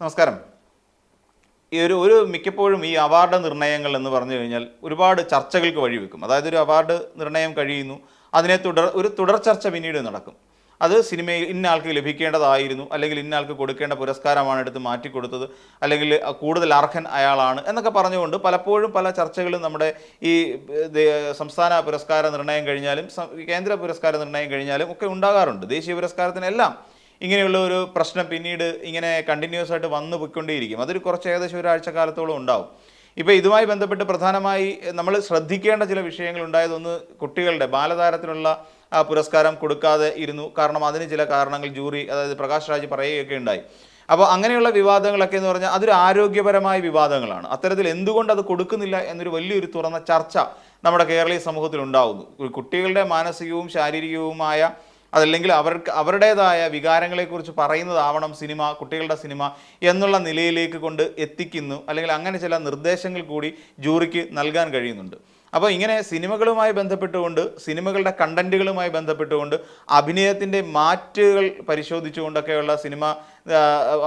നമസ്കാരം. ഈ ഒരു ഒരു മിക്കപ്പോഴും ഈ അവാർഡ് നിർണയങ്ങൾ എന്ന് പറഞ്ഞു കഴിഞ്ഞാൽ ഒരുപാട് ചർച്ചകൾക്ക് വഴിവെക്കും അതായത് ഒരു അവാർഡ് നിർണയം കഴിയുന്നു അതിനെ തുടർ ഒരു തുടർ ചർച്ച പിന്നീട് നടക്കും. അത് സിനിമയിൽ ഇന്ന ആൾക്ക് ലഭിക്കേണ്ടതായിരുന്നു അല്ലെങ്കിൽ ഇന്ന ആൾക്ക് കൊടുക്കേണ്ട പുരസ്കാരമാണ് എടുത്ത് മാറ്റിക്കൊടുത്തത് അല്ലെങ്കിൽ കൂടുതൽ അർഹൻ അയാളാണ് എന്നൊക്കെ പറഞ്ഞുകൊണ്ട് പലപ്പോഴും പല ചർച്ചകളും നമ്മുടെ ഈ സംസ്ഥാന പുരസ്കാര നിർണയം കഴിഞ്ഞാലും കേന്ദ്ര പുരസ്കാര നിർണയം കഴിഞ്ഞാലും ഒക്കെ ഉണ്ടാകാറുണ്ട്. ദേശീയ പുരസ്കാരത്തിനെല്ലാം ഇങ്ങനെയുള്ള ഒരു പ്രശ്നം പിന്നീട് ഇങ്ങനെ കണ്ടിന്യൂസ് ആയിട്ട് വന്നു പോയിക്കൊണ്ടേയിരിക്കും. അതൊരു കുറച്ച് ഏകദേശം ഒരാഴ്ച കാലത്തോളം ഉണ്ടാവും. ഇപ്പോൾ ഇതുമായി ബന്ധപ്പെട്ട് പ്രധാനമായി നമ്മൾ ശ്രദ്ധിക്കേണ്ട ചില വിഷയങ്ങൾ ഉണ്ടായതൊന്ന് കുട്ടികളുടെ ബാലതാരത്തിനുള്ള പുരസ്കാരം കൊടുക്കാതെ ഇരുന്നു. കാരണം അതിന് ചില കാരണങ്ങൾ ജൂറി അതായത് പ്രകാശ് രാജ് പറയുകയൊക്കെ ഉണ്ടായി. അപ്പോൾ അങ്ങനെയുള്ള വിവാദങ്ങളൊക്കെ എന്ന് പറഞ്ഞാൽ അതൊരു ആരോഗ്യപരമായ വിവാദങ്ങളാണ്. അത്തരത്തിൽ എന്തുകൊണ്ട് അത് കൊടുക്കുന്നില്ല എന്നൊരു വലിയൊരു തുറന്ന ചർച്ച നമ്മുടെ കേരളീയ സമൂഹത്തിൽ ഉണ്ടാകുന്നു കുട്ടികളുടെ മാനസികവും ശാരീരികവുമായ അതല്ലെങ്കിൽ അവർക്ക് അവരുടേതായ വികാരങ്ങളെക്കുറിച്ച് പറയുന്നതാവണം സിനിമ കുട്ടികളുടെ സിനിമ എന്നുള്ള നിലയിലേക്ക് കൊണ്ട് എത്തിക്കുന്നു. അല്ലെങ്കിൽ അങ്ങനെ ചില നിർദ്ദേശങ്ങൾ കൂടി ജൂറിക്ക് നൽകാൻ കഴിയുന്നുണ്ട്. അപ്പോൾ ഇങ്ങനെ സിനിമകളുമായി ബന്ധപ്പെട്ടുകൊണ്ട് സിനിമകളുടെ കണ്ടന്റുകളുമായി ബന്ധപ്പെട്ടുകൊണ്ട് അഭിനയത്തിന്റെ മാറ്റുകൾ പരിശോധിച്ചുകൊണ്ടൊക്കെയുള്ള സിനിമ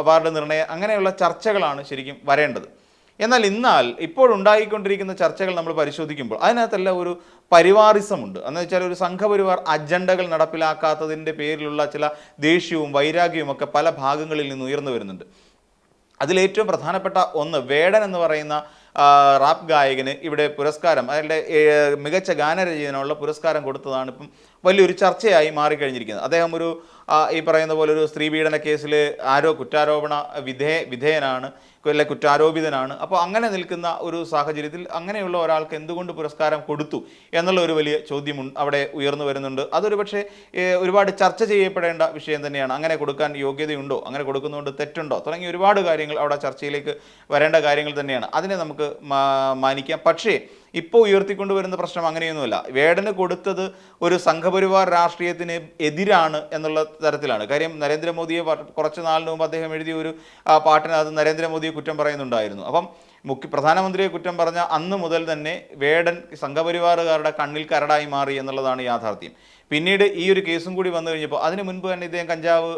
അവാർഡ് നിർണയം അങ്ങനെയുള്ള ചർച്ചകളാണ് ശരിക്കും വരേണ്ടത്. എന്നാൽ ഇന്നാൽ ഇപ്പോൾ ഉണ്ടായിക്കൊണ്ടിരിക്കുന്ന ചർച്ചകൾ നമ്മൾ പരിശോധിക്കുമ്പോൾ അതിനകത്തെല്ലാം ഒരു പരിവാറിസമുണ്ട്. എന്ന് വെച്ചാൽ ഒരു സംഘപരിവാർ അജണ്ടകൾ നടപ്പിലാക്കാത്തതിന്റെ പേരിലുള്ള ചില ദേഷ്യവും വൈരാഗ്യവും ഒക്കെ പല ഭാഗങ്ങളിൽ നിന്ന് ഉയർന്നു വരുന്നുണ്ട്. അതിലേറ്റവും പ്രധാനപ്പെട്ട ഒന്ന് വേടൻ എന്ന് പറയുന്ന റാപ്പ് ഗായകന് ഇവിടെ പുരസ്കാരം അയാളുടെ മികച്ച ഗാനരചനയുള്ള പുരസ്കാരം കൊടുത്തതാണ് ഇപ്പം വലിയൊരു ചർച്ചയായി മാറിക്കഴിഞ്ഞിരിക്കുന്നത്. അദ്ദേഹം ഒരു ഈ പറയുന്ന പോലെ ഒരു സ്ത്രീ പീഡന കേസിൽ ആരോ കുറ്റാരോപണ വിധേ വിധേയനാണ് അല്ലെ കുറ്റാരോപിതനാണ്. അപ്പോൾ അങ്ങനെ നിൽക്കുന്ന ഒരു സാഹചര്യത്തിൽ അങ്ങനെയുള്ള ഒരാൾക്ക് എന്തുകൊണ്ട് പുരസ്കാരം കൊടുത്തു എന്നുള്ള ഒരു വലിയ ചോദ്യം അവിടെ ഉയർന്നു വരുന്നുണ്ട്. അതൊരു പക്ഷേ ഒരുപാട് ചർച്ച ചെയ്യപ്പെടേണ്ട വിഷയം തന്നെയാണ്. അങ്ങനെ കൊടുക്കാൻ യോഗ്യതയുണ്ടോ? അങ്ങനെ കൊടുക്കുന്നതുകൊണ്ട് തെറ്റുണ്ടോ? തുടങ്ങി ഒരുപാട് കാര്യങ്ങൾ അവിടെ ചർച്ചയിലേക്ക് വരേണ്ട കാര്യങ്ങൾ തന്നെയാണ്. അതിനെ നമുക്ക് മാനിക്കാം. പക്ഷേ ഇപ്പോൾ ഉയർത്തിക്കൊണ്ടുവരുന്ന പ്രശ്നം അങ്ങനെയൊന്നുമല്ല. വേടന് കൊടുത്തത് ഒരു സംഘപരിവാർ രാഷ്ട്രീയത്തിന് എതിരാണ് എന്നുള്ള തരത്തിലാണ്. കാര്യം നരേന്ദ്രമോദിയെ കുറച്ച് നാളിന് മുമ്പ് അദ്ദേഹം എഴുതിയ ഒരു ആ, പാട്ടിനകത്ത് നരേന്ദ്രമോദിയെ കുറ്റം പറയുന്നുണ്ടായിരുന്നു. അപ്പം മുഖ്യ പ്രധാനമന്ത്രിയെ കുറ്റം പറഞ്ഞ അന്ന് മുതൽ തന്നെ വേടൻ സംഘപരിവാറുകാരുടെ കണ്ണിൽ കരടായി മാറി എന്നുള്ളതാണ് യാഥാർത്ഥ്യം. പിന്നീട് ഈ ഒരു കേസും കൂടി വന്നു കഴിഞ്ഞപ്പോൾ അതിന് മുൻപ് തന്നെ ഇദ്ദേഹം കഞ്ചാവ്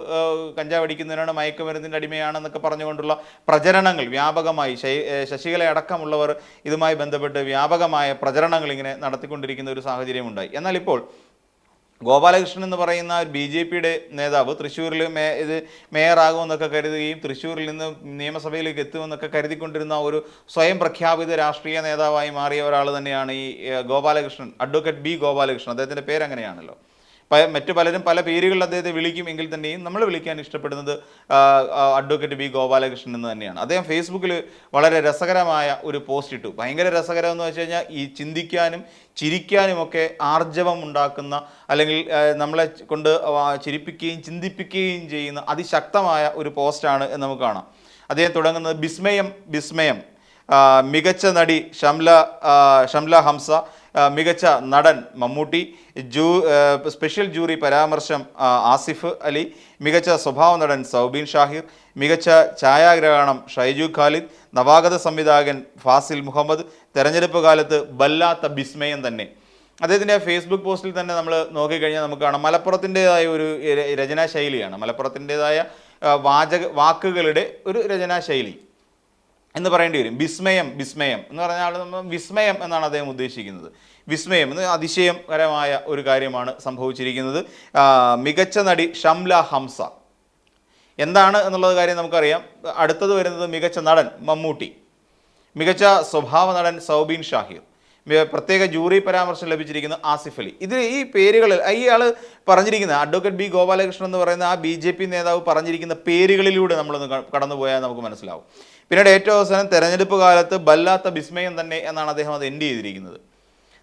കഞ്ചാവ് അടിക്കുന്നതിനാണ് മയക്കുമരുന്നിന്റെ അടിമയാണെന്നൊക്കെ പറഞ്ഞുകൊണ്ടുള്ള പ്രചരണങ്ങൾ വ്യാപകമായി ശശികല അടക്കമുള്ളവർ ഇതുമായി ബന്ധപ്പെട്ട് വ്യാപകമായ പ്രചരണങ്ങൾ ഇങ്ങനെ നടത്തിക്കൊണ്ടിരിക്കുന്ന ഒരു സാഹചര്യമുണ്ടായി. എന്നാൽ ഇപ്പോൾ ഗോപാലകൃഷ്ണൻ എന്ന് പറയുന്ന ഒരു ബി ജെ പിയുടെ നേതാവ് തൃശ്ശൂരിൽ മേ ഇത് മേയറാകുമെന്നൊക്കെ കരുതുകയും തൃശ്ശൂരിൽ നിന്ന് നിയമസഭയിലേക്ക് എത്തുമെന്നൊക്കെ കരുതിക്കൊണ്ടിരുന്ന ഒരു സ്വയം പ്രഖ്യാപിത രാഷ്ട്രീയ നേതാവായി മാറിയ ഒരാൾ തന്നെയാണ് ഈ ഗോപാലകൃഷ്ണൻ അഡ്വക്കേറ്റ് ബി ഗോപാലകൃഷ്ണൻ. അദ്ദേഹത്തിന്റെ പേര് അങ്ങനെയാണല്ലോ പ- മറ്റു പലരും പല പേരുകളിൽ അദ്ദേഹത്തെ വിളിക്കും എങ്കിൽ തന്നെയും നമ്മൾ വിളിക്കാൻ ഇഷ്ടപ്പെടുന്നത് അഡ്വക്കേറ്റ് ബി ഗോപാലകൃഷ്ണൻ എന്ന് തന്നെയാണ്. അദ്ദേഹം ഫേസ്ബുക്കിൽ വളരെ രസകരമായ ഒരു പോസ്റ്റ് ഇട്ടു. ഭയങ്കര രസകരം എന്ന് വെച്ച് കഴിഞ്ഞാൽ ഈ ചിന്തിക്കാനും ചിരിക്കാനുമൊക്കെ ആർജവം ഉണ്ടാക്കുന്ന അല്ലെങ്കിൽ നമ്മളെ കൊണ്ട് ചിരിപ്പിക്കുകയും ചിന്തിപ്പിക്കുകയും ചെയ്യുന്ന അതിശക്തമായ ഒരു പോസ്റ്റാണ് എന്ന് നമുക്ക് കാണാം. അദ്ദേഹം തുടങ്ങുന്നത് ബിസ്മയം ബിസ്മയം മികച്ച നടി ഷംല ഷംല ഹംസ മികച്ച നടൻ മമ്മൂട്ടി ജൂ സ്പെഷ്യൽ ജൂറി പരാമർശം ആസിഫ് അലി മികച്ച സ്വഭാവ നടൻ സൗബീൻ ഷാഹിർ മികച്ച ഛായാഗ്രഹണം ഷൈജു ഖാലിദ് നവാഗത സംവിധായകൻ ഫാസിൽ മുഹമ്മദ് തെരഞ്ഞെടുപ്പ് കാലത്ത് വല്ലാത്ത വിസ്മയം തന്നെ. അദ്ദേഹത്തിന്റെ ഫേസ്ബുക്ക് പോസ്റ്റിൽ തന്നെ നമ്മൾ നോക്കിക്കഴിഞ്ഞാൽ നമുക്ക് കാണാം. മലപ്പുറത്തിന്റെതായ ഒരു രചനാശൈലിയാണ് രചനാ ശൈലിയാണ്. മലപ്പുറത്തിന്റെതായ വാചക വാക്കുകളുടെ ഒരു രചനാ ശൈലി. എന്ന് പറയേണ്ടി വരും. വിസ്മയം വിസ്മയം എന്ന് പറഞ്ഞാൽ നമ്മൾ വിസ്മയം എന്നാണ് അദ്ദേഹം ഉദ്ദേശിക്കുന്നത്. വിസ്മയം എന്ന് അതിശയകരമായ ഒരു കാര്യമാണ് സംഭവിച്ചിരിക്കുന്നത്. മികച്ച നടി ഷംല ഹംസ. എന്താണ് എന്നുള്ളത് കാര്യം നമുക്കറിയാം. അടുത്തത് വരുന്നത് മികച്ച നടൻ മമ്മൂട്ടി. മികച്ച സ്വഭാവ നടൻ സൗബീൻ ഷാഹിർ. പ്രത്യേക ജൂറി പരാമർശം ലഭിച്ചിരിക്കുന്ന ആസിഫ് അലി. ഇതിൽ ഈ പേരുകളിൽ ഇയാൾ പറഞ്ഞിരിക്കുന്ന അഡ്വക്കേറ്റ് ബി ഗോപാലകൃഷ്ണൻ എന്ന് പറയുന്ന ആ ബി നേതാവ് പറഞ്ഞിരിക്കുന്ന പേരുകളിലൂടെ നമ്മളൊന്ന് കടന്നുപോയാൽ നമുക്ക് മനസ്സിലാവും. പിന്നീട് ഏറ്റവും അവസാനം തെരഞ്ഞെടുപ്പ് കാലത്ത് ബല്ലാത്ത വിസ്മയം തന്നെ എന്നാണ് അദ്ദേഹം അത് എൻഡ് ചെയ്തിരിക്കുന്നത്.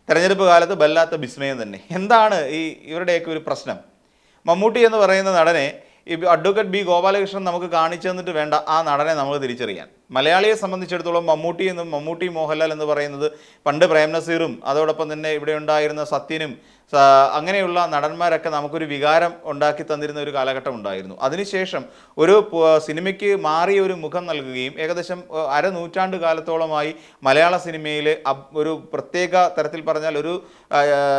തെരഞ്ഞെടുപ്പ് കാലത്ത് ബല്ലാത്ത വിസ്മയം തന്നെ. എന്താണ് ഈ ഇവരുടെയൊക്കെ ഒരു പ്രശ്നം? മമ്മൂട്ടി എന്ന് പറയുന്ന നടനെ ഈ അഡ്വക്കേറ്റ് ബി ഗോപാലകൃഷ്ണൻ നമുക്ക് കാണിച്ചു തന്നിട്ട് വേണ്ട ആ നടനെ നമുക്ക് തിരിച്ചറിയാൻ. മലയാളിയെ സംബന്ധിച്ചിടത്തോളം മമ്മൂട്ടി എന്നും മമ്മൂട്ടി മോഹൻലാൽ എന്ന് പറയുന്നത് പണ്ട് പ്രേംനസീറും അതോടൊപ്പം തന്നെ ഇവിടെ ഉണ്ടായിരുന്ന സത്യനും അങ്ങനെയുള്ള നടന്മാരൊക്കെ നമുക്കൊരു വികാരം ഉണ്ടാക്കി തന്നിരുന്ന ഒരു കാലഘട്ടം ഉണ്ടായിരുന്നു. അതിനുശേഷം ഒരു സിനിമയ്ക്ക് മാറിയ ഒരു മുഖം നൽകുകയും ഏകദേശം അരനൂറ്റാണ്ട് കാലത്തോളമായി മലയാള സിനിമയിൽ ഒരു പ്രത്യേക തരത്തിൽ പറഞ്ഞാൽ ഒരു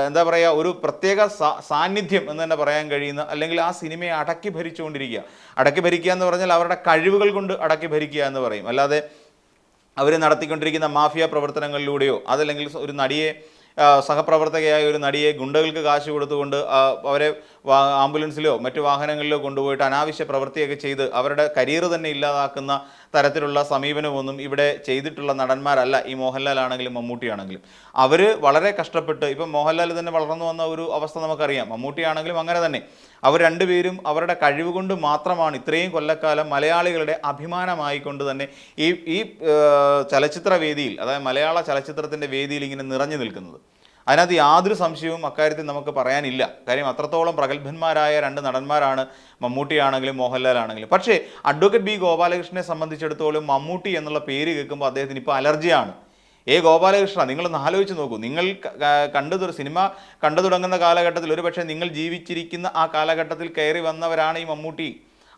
എന്താ പറയുക ഒരു പ്രത്യേക സാന്നിധ്യം എന്ന് തന്നെ പറയാൻ കഴിയുന്ന അല്ലെങ്കിൽ ആ സിനിമയെ അടക്കി ഭരിച്ചുകൊണ്ടിരിക്കുക. അടക്കി ഭരിക്കുക എന്ന് പറഞ്ഞാൽ അവരുടെ കഴിവുകൾ കൊണ്ട് അടക്കി ഭരിക്കുക എന്ന് പറയും. അല്ലാതെ അവർ നടത്തിക്കൊണ്ടിരിക്കുന്ന മാഫിയ പ്രവർത്തനങ്ങളിലൂടെയോ അതല്ലെങ്കിൽ ഒരു നടിയെ സഹപ്രവർത്തകയായ ഒരു നടിയെ ഗുണ്ടകൾക്ക് കാശ് കൊടുത്തുകൊണ്ട് അവരെ ആംബുലൻസിലോ മറ്റു വാഹനങ്ങളിലോ കൊണ്ടുപോയിട്ട് അനാവശ്യ പ്രവൃത്തിയൊക്കെ ചെയ്ത് അവരുടെ കരിയർ തന്നെ ഇല്ലാതാക്കുന്ന തരത്തിലുള്ള സമീപനമൊന്നും ഇവിടെ ചെയ്തിട്ടുള്ള നടന്മാരല്ല ഈ മോഹൻലാൽ ആണെങ്കിലും മമ്മൂട്ടി ആണെങ്കിലും അവർ വളരെ കഷ്ടപ്പെട്ട് ഇപ്പം മോഹൻലാൽ തന്നെ വളർന്നു വന്ന ഒരു അവസ്ഥ നമുക്കറിയാം. മമ്മൂട്ടിയാണെങ്കിലും അങ്ങനെ തന്നെ. അവർ രണ്ടുപേരും അവരുടെ കഴിവുകൊണ്ട് മാത്രമാണ് ഇത്രയും കൊല്ലക്കാലം മലയാളികളുടെ അഭിമാനമായിക്കൊണ്ട് തന്നെ ഈ ഈ ചലച്ചിത്ര വേദിയിൽ അതായത് മലയാള ചലച്ചിത്രത്തിന്റെ വേദിയിൽ ഇങ്ങനെ നിറഞ്ഞു നിൽക്കുന്നത്. അതിനകത്ത് യാതൊരു സംശയവും അക്കാര്യത്തിൽ നമുക്ക് പറയാനില്ല. കാര്യം അത്രത്തോളം പ്രഗത്ഭന്മാരായ രണ്ട് നടന്മാരാണ് മമ്മൂട്ടിയാണെങ്കിലും മോഹൻലാലാണെങ്കിലും. പക്ഷേ അഡ്വക്കേറ്റ് ബി ഗോപാലകൃഷ്ണനെ സംബന്ധിച്ചിടത്തോളം മമ്മൂട്ടി എന്നുള്ള പേര് കേൾക്കുമ്പോൾ അദ്ദേഹത്തിന് ഇപ്പോൾ അലർജിയാണ്. ഏ ഗോപാലകൃഷ്ണ നിങ്ങളൊന്ന് ആലോചിച്ച് നോക്കൂ. നിങ്ങൾ കണ്ടു സിനിമ കണ്ടു തുടങ്ങുന്ന കാലഘട്ടത്തിൽ ഒരുപക്ഷെ നിങ്ങൾ ജീവിച്ചിരിക്കുന്ന ആ കാലഘട്ടത്തിൽ കയറി വന്നവരാണ് ഈ മമ്മൂട്ടി.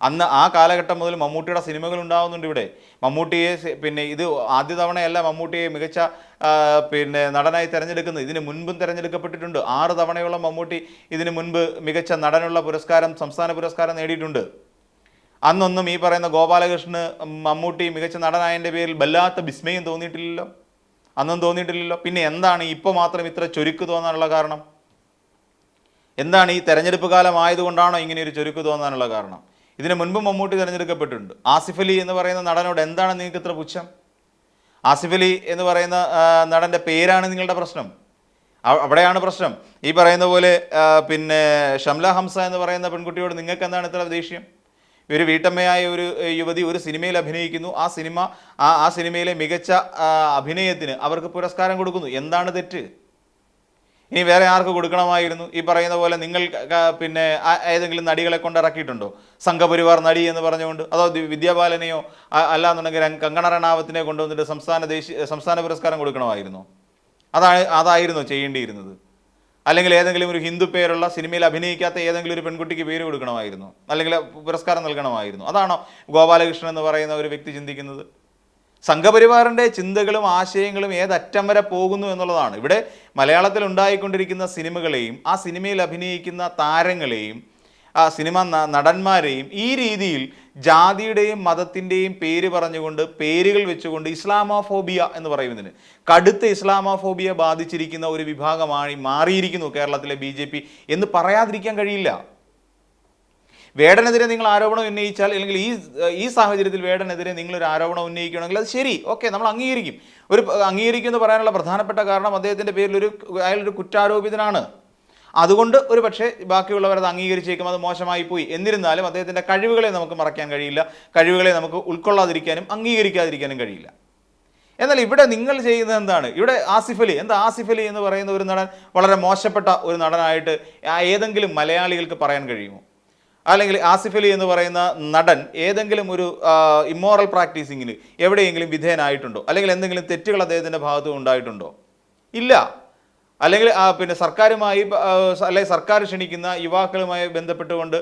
അന്ന് ആ കാലഘട്ടം മുതൽ മമ്മൂട്ടിയുടെ സിനിമകൾ ഉണ്ടാവുന്നുണ്ട് ഇവിടെ. മമ്മൂട്ടിയെ പിന്നെ ഇത് ആദ്യ തവണയല്ല മമ്മൂട്ടിയെ മികച്ച പിന്നെ നടനായി തിരഞ്ഞെടുക്കുന്നത്. ഇതിന് മുൻപും തിരഞ്ഞെടുക്കപ്പെട്ടിട്ടുണ്ട്. ആറ് തവണയോളം മമ്മൂട്ടി ഇതിന് മുൻപ് മികച്ച നടനുള്ള പുരസ്കാരം സംസ്ഥാന പുരസ്കാരം നേടിയിട്ടുണ്ട്. അന്നൊന്നും ഈ പറയുന്ന ഗോപാലകൃഷ്ണന് മമ്മൂട്ടി മികച്ച നടനായന്റെ പേരിൽ വല്ലാത്ത വിസ്മയം തോന്നിയിട്ടില്ലല്ലോ? അന്നും തോന്നിയിട്ടില്ലല്ലോ? പിന്നെ എന്താണ് ഇപ്പോൾ മാത്രം ഇത്ര ചുരുക്ക് തോന്നാനുള്ള കാരണം? എന്താണ് ഈ തെരഞ്ഞെടുപ്പ് കാലം ആയതുകൊണ്ടാണോ ഇങ്ങനെ ഒരു ചുരുക്ക് തോന്നാനുള്ള കാരണം? ഇതിന് മുൻപ് മമ്മൂട്ടി തിരഞ്ഞെടുക്കപ്പെട്ടിട്ടുണ്ട്. ആസിഫ് അലി എന്ന് പറയുന്ന നടനോട് എന്താണ് നിങ്ങൾക്ക് ഇത്ര പുച്ഛം? ആസിഫ് അലി എന്ന് പറയുന്ന നടന്റെ പേരാണ് നിങ്ങളുടെ പ്രശ്നം. അവ- അവിടെയാണ് പ്രശ്നം. ഈ പറയുന്ന പോലെ പിന്നെ ഷംല ഹംസ എന്ന് പറയുന്ന പെൺകുട്ടിയോട് നിങ്ങൾക്ക് എന്താണ് ഇത്ര ദേഷ്യം? ഒരു വീട്ടമ്മയായ ഒരു യുവതി ഒരു സിനിമയിൽ അഭിനയിക്കുന്നു. ആ സിനിമ ആ ആ സിനിമയിലെ മികച്ച അഭിനയത്തിന് അവർക്ക് പുരസ്കാരം കൊടുക്കുന്നു. എന്താണ് തെറ്റ്? ഇനി വേറെ ആർക്ക് കൊടുക്കണമായിരുന്നു? ഈ പറയുന്ന പോലെ നിങ്ങൾ പിന്നെ ഏതെങ്കിലും നടികളെ കൊണ്ട് ഇറക്കിയിട്ടുണ്ടോ സംഘപരിവാർ നടി എന്ന് പറഞ്ഞുകൊണ്ട് അതോ വിദ്യാബാലനെയോ അല്ലാന്നുണ്ടെങ്കിൽ കങ്കണ റണാവത്തിനെ കൊണ്ടുവന്നിട്ട് സംസ്ഥാന ദേശീയ സംസ്ഥാന പുരസ്കാരം കൊടുക്കണമായിരുന്നു. അതാണ് അതായിരുന്നു ചെയ്യേണ്ടിയിരുന്നത്. അല്ലെങ്കിൽ ഏതെങ്കിലും ഒരു ഹിന്ദു പേരുള്ള സിനിമയിൽ അഭിനയിക്കാത്ത ഏതെങ്കിലും ഒരു പെൺകുട്ടിക്ക് പേര് കൊടുക്കണമായിരുന്നു. അല്ലെങ്കിൽ പുരസ്കാരം നൽകണമായിരുന്നു. അതാണോ ഗോപാലകൃഷ്ണൻ എന്ന് പറയുന്ന ഒരു വ്യക്തി ചിന്തിക്കുന്നത്? സംഘപരിവാറിന്റെ ചിന്തകളും ആശയങ്ങളും ഏതറ്റം വരെ പോകുന്നു എന്നുള്ളതാണ്. ഇവിടെ മലയാളത്തിൽ ഉണ്ടായിക്കൊണ്ടിരിക്കുന്ന സിനിമകളെയും ആ സിനിമയിൽ അഭിനയിക്കുന്ന താരങ്ങളെയും സിനിമ നടന്മാരെയും ഈ രീതിയിൽ ജാതിയുടെയും മതത്തിന്റെയും പേര് പറഞ്ഞുകൊണ്ട് പേരുകൾ വെച്ചുകൊണ്ട് ഇസ്ലാമോഫോബിയ എന്ന് പറയുന്നതിന്. കടുത്ത ഇസ്ലാമോഫോബിയ ബാധിച്ചിരിക്കുന്ന ഒരു വിഭാഗമായി മാറിയിരിക്കുന്നു കേരളത്തിലെ ബി എന്ന് പറയാതിരിക്കാൻ കഴിയില്ല. വേടനെതിരെ നിങ്ങൾ ആരോപണം ഉന്നയിച്ചാൽ അല്ലെങ്കിൽ ഈ ഈ സാഹചര്യത്തിൽ വേടനെതിരെ നിങ്ങളൊരു ആരോപണം ഉന്നയിക്കുകയാണെങ്കിൽ അത് ശരി ഓക്കെ നമ്മൾ അംഗീകരിക്കും. ഒരു അംഗീകരിക്കും എന്ന് പറയാനുള്ള പ്രധാനപ്പെട്ട കാരണം അദ്ദേഹത്തിന്റെ പേരിൽ ഒരു അയാളൊരു കുറ്റാരോപിതനാണ്. അതുകൊണ്ട് ഒരു പക്ഷേ ബാക്കിയുള്ളവർ അത് അംഗീകരിച്ചേക്കും അത് മോശമായി പോയി. എന്നിരുന്നാലും അദ്ദേഹത്തിന്റെ കഴിവുകളെ നമുക്ക് മറക്കാൻ കഴിയില്ല. കഴിവുകളെ നമുക്ക് ഉൾക്കൊള്ളാതിരിക്കാനും അംഗീകരിക്കാതിരിക്കാനും കഴിയില്ല. എന്നാൽ ഇവിടെ നിങ്ങൾ ചെയ്യുന്നത് എന്താണ്? ഇവിടെ ആസിഫ് അലി എന്താ ആസിഫ് അലി എന്ന് പറയുന്ന ഒരു നടൻ വളരെ മോശപ്പെട്ട ഒരു നടനായിട്ട് ഏതെങ്കിലും മലയാളികൾക്ക് പറയാൻ കഴിയുമോ? അല്ലെങ്കിൽ ആസിഫ് അലി എന്ന് പറയുന്ന നടൻ ഏതെങ്കിലും ഒരു ഇമ്മോറൽ പ്രാക്ടീസിങ്ങിന് എവിടെയെങ്കിലും വിധേയനായിട്ടുണ്ടോ? അല്ലെങ്കിൽ എന്തെങ്കിലും തെറ്റുകൾ അദ്ദേഹത്തിന്റെ ഭാഗത്തും ഉണ്ടായിട്ടുണ്ടോ? ഇല്ല. അല്ലെങ്കിൽ പിന്നെ സർക്കാരുമായി അല്ലെങ്കിൽ സർക്കാർ ക്ഷണിക്കുന്ന യുവാക്കളുമായി ബന്ധപ്പെട്ടുകൊണ്ട്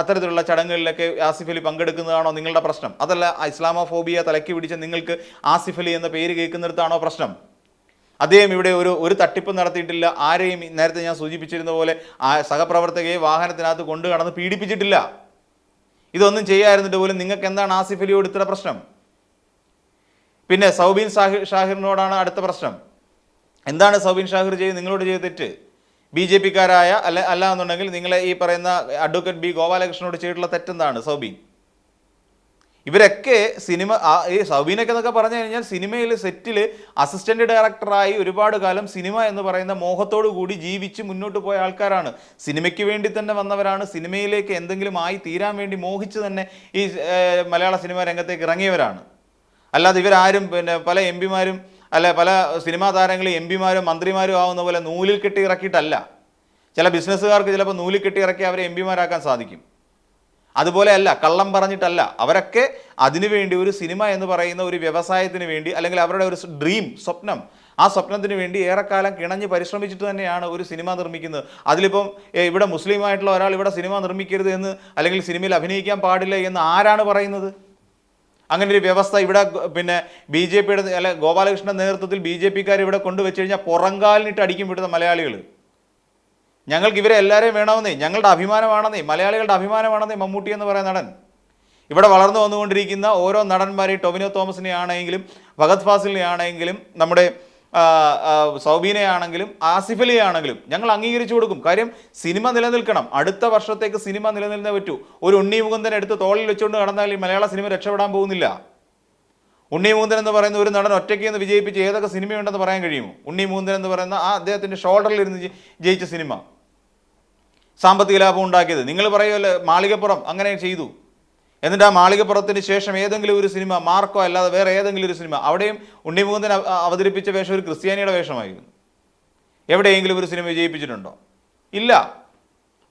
അത്തരത്തിലുള്ള ചടങ്ങുകളിലൊക്കെ ആസിഫ് അലി പങ്കെടുക്കുന്നതാണോ നിങ്ങളുടെ പ്രശ്നം? അതല്ല ഇസ്ലാമോഫോബിയ തലക്കി പിടിച്ച നിങ്ങൾക്ക് ആസിഫ് അലി എന്ന പേര് കേൾക്കുന്നിടത്താണോ പ്രശ്നം? അദ്ദേഹം ഇവിടെ ഒരു ഒരു തട്ടിപ്പ് നടത്തിയിട്ടില്ല. ആരെയും നേരത്തെ ഞാൻ സൂചിപ്പിച്ചിരുന്ന പോലെ ആ സഹപ്രവർത്തകയെ വാഹനത്തിനകത്ത് കൊണ്ടു കടന്ന് പീഡിപ്പിച്ചിട്ടില്ല. ഇതൊന്നും ചെയ്യാതിരുന്നിട്ട് പോലും നിങ്ങൾക്ക് എന്താണ് ആസിഫ് അലിയോട് ഇത്ര പ്രശ്നം? പിന്നെ സൗബീൻ സാഹി ഷാഹിറിനോടാണ് അടുത്ത പ്രശ്നം. എന്താണ് സൗബിൻ ഷാഹിർ ചെയ്ത് നിങ്ങളോട് ചെയ്ത തെറ്റ്? ബി ജെ പിക്കാരായ അല്ല അല്ല എന്നുണ്ടെങ്കിൽ നിങ്ങളെ ഈ പറയുന്ന അഡ്വക്കേറ്റ് ബി ഗോപാലകൃഷ്ണനോട് ചെയ്തിട്ടുള്ള തെറ്റെന്താണ് സൗബിൻ? ഇവരൊക്കെ സിനിമ ഈ സൗബീനൊക്കെ എന്നൊക്കെ പറഞ്ഞു കഴിഞ്ഞാൽ സിനിമയിൽ സെറ്റിൽ അസിസ്റ്റന്റ് ഡയറക്ടറായി ഒരുപാട് കാലം സിനിമ എന്ന് പറയുന്ന മോഹത്തോടു കൂടി ജീവിച്ച് മുന്നോട്ട് പോയ ആൾക്കാരാണ്. സിനിമയ്ക്ക് വേണ്ടി തന്നെ വന്നവരാണ്. സിനിമയിലേക്ക് എന്തെങ്കിലും ആയി തീരാൻ വേണ്ടി മോഹിച്ച് തന്നെ ഈ മലയാള സിനിമ രംഗത്തേക്ക് ഇറങ്ങിയവരാണ്. അല്ലാതെ ഇവരാരും പിന്നെ പല എം പിമാരും അല്ല പല സിനിമാ താരങ്ങളും എം പിമാരും മന്ത്രിമാരും ആവുന്ന പോലെ നൂലിൽ കെട്ടി ഇറക്കിയിട്ടല്ല. ചില ബിസിനസ്സുകാർക്ക് ചിലപ്പോൾ നൂലിൽ കെട്ടി ഇറക്കി അവരെ എം പിമാരാക്കാൻ സാധിക്കും. അതുപോലെ അല്ല കള്ളം പറഞ്ഞിട്ടല്ല. അവരൊക്കെ അതിനുവേണ്ടി ഒരു സിനിമ എന്ന് പറയുന്ന ഒരു വ്യവസായത്തിന് വേണ്ടി അല്ലെങ്കിൽ അവരുടെ ഒരു ഡ്രീം സ്വപ്നം ആ സ്വപ്നത്തിന് വേണ്ടി ഏറെക്കാലം കിണഞ്ഞ് പരിശ്രമിച്ചിട്ട് തന്നെയാണ് ഒരു സിനിമ നിർമ്മിക്കുന്നത്. അതിലിപ്പം ഇവിടെ മുസ്ലിമായിട്ടുള്ള ഒരാൾ ഇവിടെ സിനിമ നിർമ്മിക്കരുത് എന്ന് അല്ലെങ്കിൽ സിനിമയിൽ അഭിനയിക്കാൻ പാടില്ല എന്ന് ആരാണ് പറയുന്നത്? അങ്ങനെ ഒരു വ്യവസ്ഥ ഇവിടെ പിന്നെ ബി ജെ പിയുടെ അല്ലെ ഗോപാലകൃഷ്ണന്റെ നേതൃത്വത്തിൽ ബി ജെ പിക്കാർ ഇവിടെ കൊണ്ടുവച്ച് കഴിഞ്ഞാൽ പുറങ്കാലിനിട്ട് അടിക്കും വിടുന്ന മലയാളികൾ ഞങ്ങൾക്ക് ഇവരെ എല്ലാവരെയും വേണമെന്നേ ഞങ്ങളുടെ അഭിമാനമാണെന്നേ മലയാളികളുടെ അഭിമാനമാണെന്നേ മമ്മൂട്ടി എന്ന് പറയുന്ന നടൻ. ഇവിടെ വളർന്നു വന്നുകൊണ്ടിരിക്കുന്ന ഓരോ നടന്മാരെയും ടൊവിനോ തോമസിനെ ആണെങ്കിലും ഭഗത് ഫാസിലിനെ ആണെങ്കിലും നമ്മുടെ സൗബീനെ ആണെങ്കിലും ആസിഫലിയെ ആണെങ്കിലും ഞങ്ങൾ അംഗീകരിച്ചു കൊടുക്കും. കാര്യം സിനിമ നിലനിൽക്കണം. അടുത്ത വർഷത്തേക്ക് സിനിമ നിലനിൽന്നേ പറ്റൂ. ഒരു ഉണ്ണി മുകുന്ദൻ എടുത്ത് തോളിൽ വെച്ചുകൊണ്ട് നടന്നാൽ മലയാള സിനിമ രക്ഷപ്പെടാൻ പോകുന്നില്ല. ഉണ്ണി മുകുന്ദൻ എന്ന് പറയുന്ന ഒരു നടൻ ഒറ്റയ്ക്ക് നിന്ന് വിജയിപ്പിച്ച് ഏതൊക്കെ സിനിമയുണ്ടെന്ന് പറയാൻ കഴിയുമോ? ഉണ്ണി മുകുന്ദൻ എന്ന് പറയുന്ന ആ അദ്ദേഹത്തിന്റെ ഷോൾഡറിൽ ഇരുന്ന് ജയിച്ച സിനിമ. സാമ്പത്തിക ലാഭം ഉണ്ടാക്കിയത്. നിങ്ങൾ പറയുമല്ലോ മാളികപ്പുറം അങ്ങനെ ചെയ്തു. എന്നിട്ട് ആ മാളികപ്പുറത്തിന് ശേഷം ഏതെങ്കിലും ഒരു സിനിമ മാർക്കോ അല്ലാതെ വേറെ ഏതെങ്കിലും ഒരു സിനിമ അവിടെയും ഉണ്ണി മുകുന്ദൻ അവതരിപ്പിച്ച വേഷം ഒരു ക്രിസ്ത്യാനിയുടെ വേഷമായിരുന്നു. എവിടെയെങ്കിലും ഒരു സിനിമ വിജയിപ്പിച്ചിട്ടുണ്ടോ? ഇല്ല.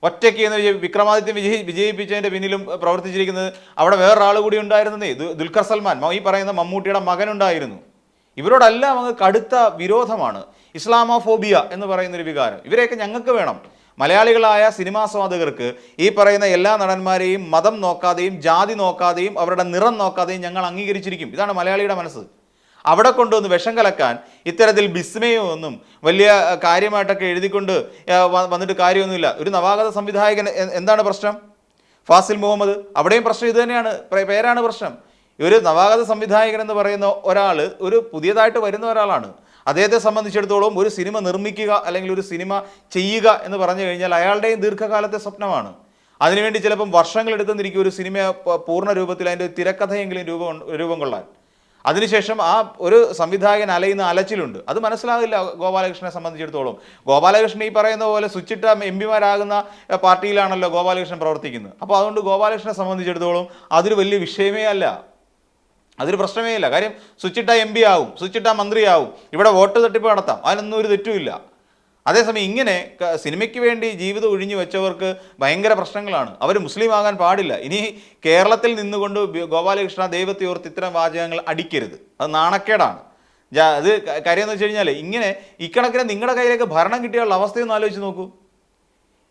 ഒറ്റയ്ക്ക് എന്ന് വിക്രമാദിത്യം വിജയി വിജയിപ്പിച്ചതിന്റെ പിന്നിലും പ്രവർത്തിച്ചിരിക്കുന്നത് അവിടെ വേറൊരാൾ കൂടി ഉണ്ടായിരുന്നേ ദുൽഖർ സൽമാൻ. ഈ പറയുന്ന മമ്മൂട്ടിയുടെ മകനുണ്ടായിരുന്നു ഇവരോടെല്ലാം അങ്ങ് കടുത്ത വിരോധമാണ്. ഇസ്ലാമോഫോബിയ എന്ന് പറയുന്നൊരു വികാരം. ഇവരെയൊക്കെ ഞങ്ങൾക്ക് വേണം. മലയാളികളായ സിനിമാസ്വാദകർക്ക് ഈ പറയുന്ന എല്ലാ നടന്മാരെയും മതം നോക്കാതെയും ജാതി നോക്കാതെയും അവരുടെ നിറം നോക്കാതെയും ഞങ്ങൾ അംഗീകരിച്ചിരിക്കും. ഇതാണ് മലയാളിയുടെ മനസ്സ്. അവിടെ കൊണ്ടുവന്ന് വിഷം കലക്കാൻ ഇത്തരത്തിൽ വിസ്മയോ ഒന്നും വലിയ കാര്യമായിട്ടൊക്കെ എഴുതിക്കൊണ്ട് വന്നിട്ട് കാര്യമൊന്നുമില്ല. ഒരു നവാഗത സംവിധായകൻ എന്താണ് പ്രശ്നം? ഫാസിൽ മുഹമ്മദ്. അവിടെയും പ്രശ്നം ഇത് തന്നെയാണ്. പേരാണ് പ്രശ്നം. ഒരു നവാഗത സംവിധായകൻ എന്ന് പറയുന്ന ഒരാൾ ഒരു പുതിയതായിട്ട് വരുന്ന ഒരാളാണ്. അദ്ദേഹത്തെ സംബന്ധിച്ചിടത്തോളം ഒരു സിനിമ നിർമ്മിക്കുക അല്ലെങ്കിൽ ഒരു സിനിമ ചെയ്യുക എന്ന് പറഞ്ഞു കഴിഞ്ഞാൽ അയാളുടെയും ദീർഘകാലത്തെ സ്വപ്നമാണ്. അതിനുവേണ്ടി ചിലപ്പം വർഷങ്ങൾ എടുത്തുനിന്നിരിക്കും ഒരു സിനിമ പൂർണ രൂപത്തിൽ അതിന്റെ തിരക്കഥയെങ്കിലും രൂപം രൂപം കൊള്ളാൻ. അതിനുശേഷം ആ ഒരു സംവിധായകൻ അലയുന്ന അലച്ചിലുണ്ട്. അത് മനസ്സിലാകില്ല ഗോപാലകൃഷ്ണനെ സംബന്ധിച്ചിടത്തോളം. ഗോപാലകൃഷ്ണൻ ഈ പറയുന്ന പോലെ സ്വിച്ചിട്ട എം പിമാരാകുന്ന പാർട്ടിയിലാണല്ലോ ഗോപാലകൃഷ്ണൻ പ്രവർത്തിക്കുന്നത്. അപ്പോൾ അതുകൊണ്ട് ഗോപാലകൃഷ്ണനെ സംബന്ധിച്ചിടത്തോളം അതൊരു വലിയ വിഷയമേ അല്ല. അതൊരു പ്രശ്നമേ ഇല്ല. കാര്യം സ്വിച്ചിട്ട എം പി ആവും സ്വിച്ചിട്ട മന്ത്രിയാവും. ഇവിടെ വോട്ട് തട്ടിപ്പ് നടത്താം. അതിനൊന്നും ഒരു തെറ്റുമില്ല അതേസമയം ഇങ്ങനെ സിനിമയ്ക്ക് വേണ്ടി ജീവിതം ഒഴിഞ്ഞു വെച്ചവർക്ക് ഭയങ്കര പ്രശ്നങ്ങളാണ്. അവർ മുസ്ലിം ആകാൻ പാടില്ല. ഇനി കേരളത്തിൽ നിന്നുകൊണ്ട് ഗോപാലകൃഷ്ണ ദൈവത്തെ ഓർത്ത് ഇത്തരം വാചകങ്ങൾ അടിക്കരുത്. അത് നാണക്കേടാണ്. അത് കാര്യം എന്ന് വെച്ച് കഴിഞ്ഞാൽ ഇങ്ങനെ ഇക്കണക്കിന് നിങ്ങളുടെ കയ്യിലേക്ക് ഭരണം കിട്ടിയുള്ള അവസ്ഥയൊന്നും ആലോചിച്ച് നോക്കൂ.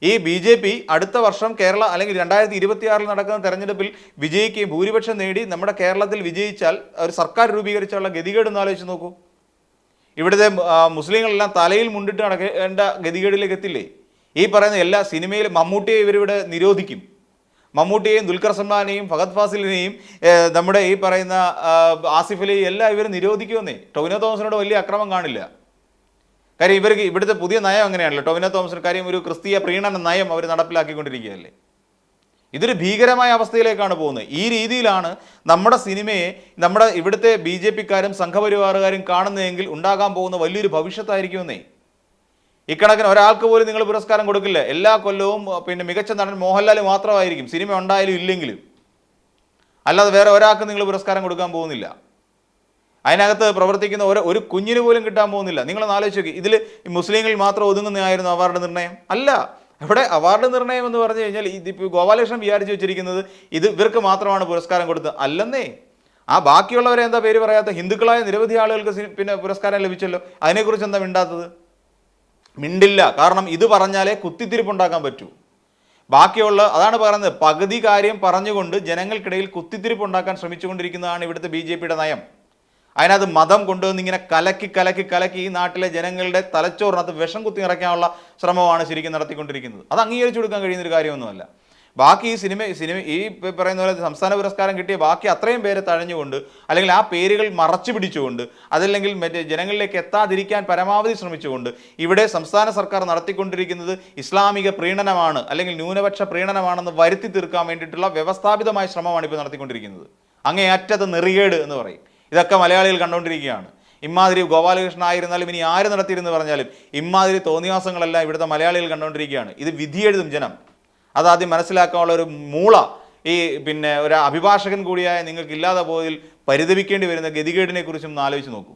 ഈ ബി ജെ പി അടുത്ത വർഷം കേരള അല്ലെങ്കിൽ രണ്ടായിരത്തി ഇരുപത്തിയാറിൽ നടക്കുന്ന തെരഞ്ഞെടുപ്പിൽ വിജയിക്കുകയും ഭൂരിപക്ഷം നേടി നമ്മുടെ കേരളത്തിൽ വിജയിച്ചാൽ ഒരു സർക്കാർ രൂപീകരിച്ചുള്ള ഗതികേട് ഒന്ന് ആലോചിച്ച് നോക്കൂ. ഇവിടുത്തെ മുസ്ലിങ്ങളെല്ലാം തലയിൽ മുണ്ടിട്ട് നടക്കേണ്ട ഗതികേടിലേക്ക് എത്തില്ലേ? ഈ പറയുന്ന എല്ലാ സിനിമയിലും മമ്മൂട്ടിയെ ഇവരിവിടെ നിരോധിക്കും. മമ്മൂട്ടിയെയും ദുൽഖർ സൽമാനെയും ഫഹദ് ഫാസിലിനെയും നമ്മുടെ ഈ പറയുന്ന ആ, ആസിഫ് അലിയെയും എല്ലാം ഇവർ നിരോധിക്കുമെന്നേ. ടൊവിനോ തോമസിനോട് വലിയ അക്രമം കാണില്ല. കാര്യം ഇവർക്ക് ഇവിടുത്തെ പുതിയ നയം അങ്ങനെയാണല്ലോ. ടോവിന തോമസിന് കാര്യം ഒരു ക്രിസ്തീയ പ്രീണന നയം അവർ നടപ്പിലാക്കിക്കൊണ്ടിരിക്കുകയല്ലേ? ഇതൊരു ഭീകരമായ അവസ്ഥയിലേക്കാണ് പോകുന്നത്. ഈ രീതിയിലാണ് നമ്മുടെ സിനിമയെ നമ്മുടെ ഇവിടുത്തെ ബി ജെ പിക്കാരും സംഘപരിവാറുകാരും കാണുന്നതെങ്കിൽ ഉണ്ടാകാൻ പോകുന്ന വലിയൊരു ഭവിഷ്യത്തായിരിക്കുമെന്നേ. ഇക്കണക്കിന് ഒരാൾക്ക് പോലും നിങ്ങൾ പുരസ്കാരം കൊടുക്കില്ല. എല്ലാ കൊല്ലവും പിന്നെ മികച്ച നടൻ മോഹൻലാൽ മാത്രമായിരിക്കും സിനിമ ഉണ്ടായാലും ഇല്ലെങ്കിലും. അല്ലാതെ വേറെ ഒരാൾക്ക് നിങ്ങൾ പുരസ്കാരം കൊടുക്കാൻ പോകുന്നില്ല. അതിനകത്ത് പ്രവർത്തിക്കുന്ന ഒരു ഒരു കുഞ്ഞിന് പോലും കിട്ടാൻ പോകുന്നില്ല. നിങ്ങളൊന്ന് ആലോചിച്ച് നോക്കി. ഇതിൽ മുസ്ലിങ്ങളിൽ മാത്രം ഒതുങ്ങുന്നതായിരുന്നു അവാർഡ് നിർണയം അല്ല. ഇവിടെ അവാർഡ് നിർണയം എന്ന് പറഞ്ഞു കഴിഞ്ഞാൽ ഇതിപ്പോൾ ഗോപാലകൃഷ്ണൻ വിചാരിച്ചു വെച്ചിരിക്കുന്നത് ഇത് ഇവർക്ക് മാത്രമാണ് പുരസ്കാരം കൊടുത്തത്. അല്ലെന്നേ. ആ ബാക്കിയുള്ളവരെ എന്താ പേര് പറയാത്ത? ഹിന്ദുക്കളായ നിരവധി ആളുകൾക്ക് പിന്നെ പുരസ്കാരം ലഭിച്ചല്ലോ. അതിനെക്കുറിച്ച് എന്താ മിണ്ടാത്തത്? മിണ്ടില്ല. കാരണം ഇത് പറഞ്ഞാലേ കുത്തിത്തിരിപ്പുണ്ടാക്കാൻ പറ്റൂ. ബാക്കിയുള്ള അതാണ് പറയുന്നത്. പകുതി കാര്യം പറഞ്ഞുകൊണ്ട് ജനങ്ങൾക്കിടയിൽ കുത്തിത്തിരിപ്പുണ്ടാക്കാൻ ശ്രമിച്ചുകൊണ്ടിരിക്കുന്നതാണ് ഇവിടുത്തെ ബി നയം. അതിനകത്ത് മതം കൊണ്ടുവന്ന് ഇങ്ങനെ കലക്കി കലക്കി കലക്കി ഈ നാട്ടിലെ ജനങ്ങളുടെ തലച്ചോറിനകത്ത് വിഷം കുത്തി നിറയ്ക്കാനുള്ള ശ്രമമാണ് ശരിക്കും നടത്തിക്കൊണ്ടിരിക്കുന്നത്. അത് അംഗീകരിച്ചു കൊടുക്കാൻ കഴിയുന്ന ഒരു കാര്യമൊന്നുമല്ല. ബാക്കി ഈ സിനിമ സിനിമ ഈ പറയുന്ന പോലെ സംസ്ഥാന പുരസ്കാരം കിട്ടിയ ബാക്കി അത്രയും പേരെ തഴഞ്ഞുകൊണ്ട് അല്ലെങ്കിൽ ആ പേരുകൾ മറച്ചു പിടിച്ചുകൊണ്ട് അതല്ലെങ്കിൽ മറ്റേ ജനങ്ങളിലേക്ക് എത്താതിരിക്കാൻ പരമാവധി ശ്രമിച്ചുകൊണ്ട് ഇവിടെ സംസ്ഥാന സർക്കാർ നടത്തിക്കൊണ്ടിരിക്കുന്നത് ഇസ്ലാമിക പ്രീണനമാണ് അല്ലെങ്കിൽ ന്യൂനപക്ഷ പ്രീണനമാണെന്ന് വരുത്തി തീർക്കാൻ വേണ്ടിയിട്ടുള്ള വ്യവസ്ഥാപിതമായ ശ്രമമാണ് ഇപ്പോൾ നടത്തിക്കൊണ്ടിരിക്കുന്നത്. അങ്ങേയറ്റത് നെറികേട് എന്ന് പറയും. ഇതൊക്കെ മലയാളികൾ കണ്ടുകൊണ്ടിരിക്കുകയാണ്. ഇമാതിരി ഗോപാലകൃഷ്ണൻ ആയിരുന്നാലും ഇനി ആര് നടത്തിയിരുന്ന് പറഞ്ഞാലും ഇമാതിരി തോന്നിയാസങ്ങളെല്ലാം ഇവിടുത്തെ മലയാളികൾ കണ്ടുകൊണ്ടിരിക്കുകയാണ്. ഇത് വിധി എഴുതും ജനം അതാദ്യം മനസ്സിലാക്കാനുള്ള ഒരു മൂള ഈ പിന്നെ ഒരു അഭിഭാഷകൻ കൂടിയായ നിങ്ങൾക്ക് ഇല്ലാതെ പോയതിൽ പരിതപിക്കേണ്ടി വരുന്ന ഗതികേടിനെ കുറിച്ചും ഒന്ന് ആലോചിച്ച് നോക്കൂ.